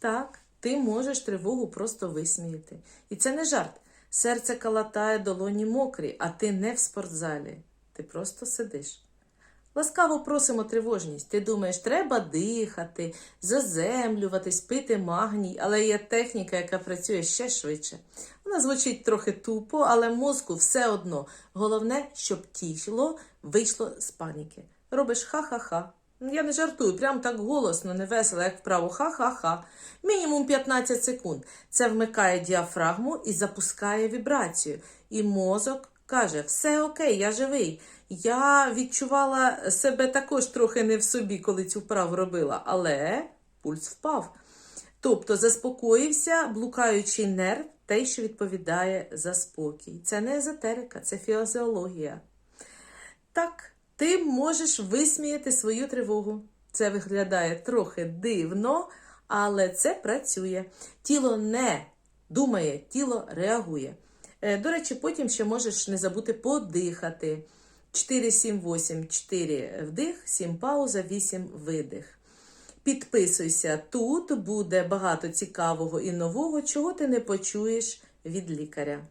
Так, ти можеш тривогу просто висміяти. І це не жарт. Серце калатає, долоні мокрі, а ти не в спортзалі. Ти просто сидиш. Ласкаво просимо тривожність. Ти думаєш, треба дихати, заземлюватись, пити магній, але є техніка, яка працює ще швидше. Вона звучить трохи тупо, але мозку все одно. Головне, щоб тіло вийшло з паніки. Робиш ха-ха-ха. Ну, Я не жартую, прям так голосно, не весело, як вправо ха-ха-ха. Мінімум 15 секунд. Це вмикає діафрагму і запускає вібрацію. І мозок каже: все окей, я живий. Я відчувала себе також трохи не в собі, коли цю вправу робила, але пульс впав. Тобто заспокоївся блукаючий нерв, той, що відповідає за спокій. Це не езотерика, це фізіологія. Так, ти можеш висміяти свою тривогу. Це виглядає трохи дивно, але це працює. Тіло не думає, тіло реагує. Е, До речі, потім ще можеш не забути подихати. 4, 7, 8, 4 вдих, 7 пауза, 8 видих. Підписуйся, тут буде багато цікавого і нового, чого ти не почуєш від лікаря.